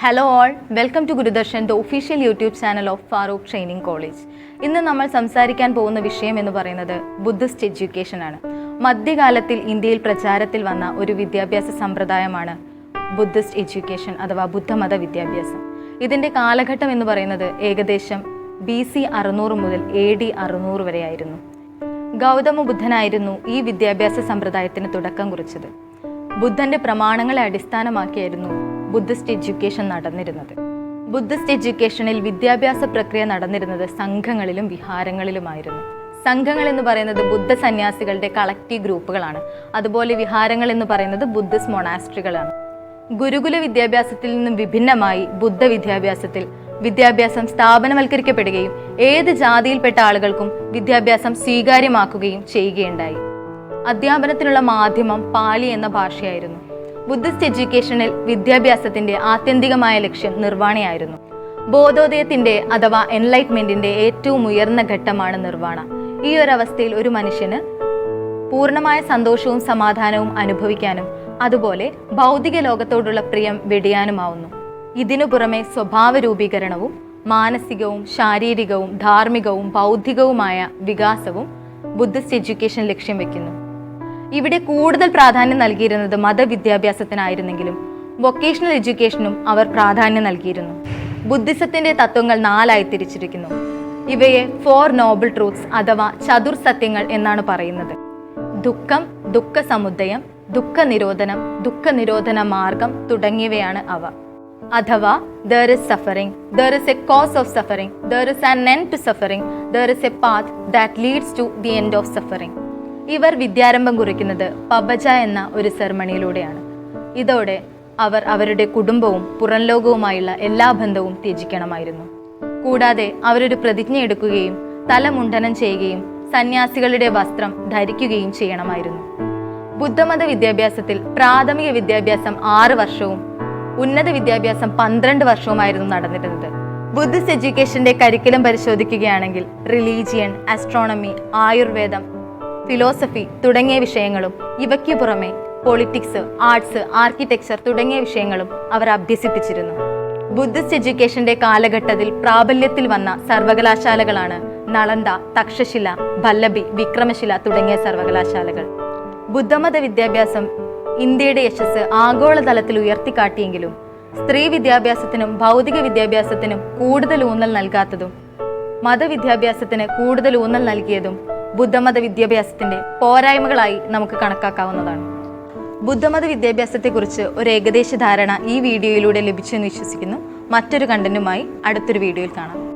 Hello all welcome to Gurudarshan the official YouTube channel of Farook training college ഇന്ന് നമ്മൾ സംസാരിക്കാൻ പോകുന്ന വിഷയം എന്ന് പറയുന്നത് ബുദ്ധിസ്റ്റ് എഡ്യൂക്കേഷൻ ആണ്. മധ്യകാലത്തിൽ ഇന്ത്യയിൽ പ്രചാരത്തിൽ വന്ന ഒരു വിദ്യാഭ്യാസ സമ്പ്രദായമാണ് ബുദ്ധിസ്റ്റ് എഡ്യൂക്കേഷൻ അഥവാ ബുദ്ധമത വിദ്യാഭ്യാസം. ഇതിന്റെ കാലഘട്ടം എന്ന് പറയുന്നത് ഏകദേശം ബി സി അറുന്നൂറ് മുതൽ എ ഡി അറുന്നൂറ് വരെയായിരുന്നു. ഗൗതമ ബുദ്ധനായിരുന്നു ഈ വിദ്യാഭ്യാസ സമ്പ്രദായത്തിന് തുടക്കം കുറിച്ചത്. ബുദ്ധന്റെ പ്രമാണങ്ങളെ അടിസ്ഥാനമാക്കിയായിരുന്നു ബുദ്ധിസ്റ്റ് എഡ്യൂക്കേഷൻ നടന്നിരുന്നത്. ബുദ്ധിസ്റ്റ് എഡ്യൂക്കേഷനിൽ വിദ്യാഭ്യാസ പ്രക്രിയ നടന്നിരുന്നത് സംഘങ്ങളിലും വിഹാരങ്ങളിലുമായിരുന്നു. സംഘങ്ങൾ എന്ന് പറയുന്നത് ബുദ്ധ സന്യാസികളുടെ കളക്റ്റീവ് ഗ്രൂപ്പുകളാണ്. അതുപോലെ വിഹാരങ്ങൾ എന്ന് പറയുന്നത് ബുദ്ധിസ്റ്റ് മൊണാസ്ട്രികളാണ്. ഗുരുകുല വിദ്യാഭ്യാസത്തിൽ നിന്നും വിഭിന്നമായി ബുദ്ധ വിദ്യാഭ്യാസത്തിൽ വിദ്യാഭ്യാസം സ്ഥാപനവൽക്കരിക്കപ്പെടുകയും ഏത് ജാതിയിൽപ്പെട്ട ആളുകൾക്കും വിദ്യാഭ്യാസം സ്വീകാര്യമാക്കുകയും ചെയ്യുകയുണ്ടായി. അധ്യാപനത്തിനുള്ള മാധ്യമം പാലി എന്ന ഭാഷയായിരുന്നു. ബുദ്ധിസ്റ്റ് എഡ്യൂക്കേഷനിൽ വിദ്യാഭ്യാസത്തിന്റെ ആത്യന്തികമായ ലക്ഷ്യം നിർവാണയായിരുന്നു. ബോധോദയത്തിന്റെ അഥവാ എൻലൈറ്റ്മെന്റിന്റെ ഏറ്റവും ഉയർന്ന ഘട്ടമാണ് നിർവാണ. ഈ അവസ്ഥയിൽ ഒരു മനുഷ്യന് പൂർണമായ സന്തോഷവും സമാധാനവും അനുഭവിക്കാനും അതുപോലെ ഭൗതിക ലോകത്തോടുള്ള പ്രിയം വെടിയാനുമാവുന്നു. ഇതിനു പുറമെ സ്വഭാവ രൂപീകരണവും മാനസികവും ശാരീരികവും ധാർമ്മികവും ബൗദ്ധികവുമായ വികാസവും ബുദ്ധിസ്റ്റ് എഡ്യൂക്കേഷൻ ലക്ഷ്യം വെക്കുന്നു. ഇവിടെ കൂടുതൽ പ്രാധാന്യം നൽകിയിരുന്നത് മതവിദ്യാഭ്യാസത്തിനായിരുന്നെങ്കിലും വൊക്കേഷണൽ എഡ്യൂക്കേഷനും അവർ പ്രാധാന്യം നൽകിയിരുന്നു. ബുദ്ധിസത്തിന്റെ തത്വങ്ങൾ നാലായി തിരിച്ചിരിക്കുന്നു. ഇവയെ ഫോർ നോബിൾ ട്രൂത്ത്സ് അഥവാ ചതുർ സത്യങ്ങൾ എന്നാണ് പറയുന്നത്. ദുഃഖം ദുഃഖ സമുദയം ദുഃഖ നിരോധനം ദുഃഖ നിരോധന മാർഗം തുടങ്ങിയവയാണ് അവ. അഥവാ there is suffering there is a cause of suffering there is an end to suffering there is a path that leads to the end of suffering ഇവർ വിദ്യാരംഭം കുറിക്കുന്നത് പബജ എന്ന ഒരു സെറമണിയിലൂടെയാണ് ഇതോടെ അവർ അവരുടെ കുടുംബവും പുറം ലോകവുമായുള്ള എല്ലാ ബന്ധവും ത്യജിക്കണമായിരുന്നു. കൂടാതെ അവരൊരു പ്രതിജ്ഞ എടുക്കുകയും തലമുണ്ടനം ചെയ്യുകയും സന്യാസികളുടെ വസ്ത്രം ധരിക്കുകയും ചെയ്യണമായിരുന്നു. ബുദ്ധമത വിദ്യാഭ്യാസത്തിൽ പ്രാഥമിക വിദ്യാഭ്യാസം ആറ് വർഷവും ഉന്നത വിദ്യാഭ്യാസം പന്ത്രണ്ട് വർഷവുമായിരുന്നു നടന്നിരുന്നത്. ബുദ്ധിസ്റ്റ് എഡ്യൂക്കേഷന്റെ കരിക്കുലം പരിശോധിക്കുകയാണെങ്കിൽ റിലീജിയൻ ആസ്ട്രോണമി ആയുർവേദം ഫിലോസഫി തുടങ്ങിയ വിഷയങ്ങളും ഇവയ്ക്ക് പുറമെ പൊളിറ്റിക്സ് ആർട്സ് ആർക്കിടെക്ചർ തുടങ്ങിയ വിഷയങ്ങളും അവർ അഭ്യസിപ്പിച്ചിരുന്നു. ബുദ്ധിസ്റ്റ് എഡ്യൂക്കേഷന്റെ കാലഘട്ടത്തിൽ പ്രാബല്യത്തിൽ വന്ന സർവകലാശാലകളാണ് നളന്ദ തക്ഷശില ഭല്ലബി വിക്രമശില തുടങ്ങിയ സർവകലാശാലകൾ. ബുദ്ധമത വിദ്യാഭ്യാസം ഇന്ത്യയുടെ യശസ് ആഗോളതലത്തിൽ ഉയർത്തിക്കാട്ടിയെങ്കിലും സ്ത്രീ വിദ്യാഭ്യാസത്തിനും ഭൗതിക വിദ്യാഭ്യാസത്തിനും കൂടുതൽ ഊന്നൽ നൽകാത്തതും മതവിദ്യാഭ്യാസത്തിന് കൂടുതൽ ഊന്നൽ നൽകിയതും ബുദ്ധമത വിദ്യാഭ്യാസത്തിന്റെ പോരായ്മകളായി നമുക്ക് കണക്കാക്കാവുന്നതാണ്. ബുദ്ധമത വിദ്യാഭ്യാസത്തെക്കുറിച്ച് ഒരു ഏകദേശ ധാരണ ഈ വീഡിയോയിലൂടെ ലഭിച്ചെന്ന് വിശ്വസിക്കുന്നു. മറ്റൊരു കണ്ടന്റുമായി അടുത്തൊരു വീഡിയോയിൽ കാണാം.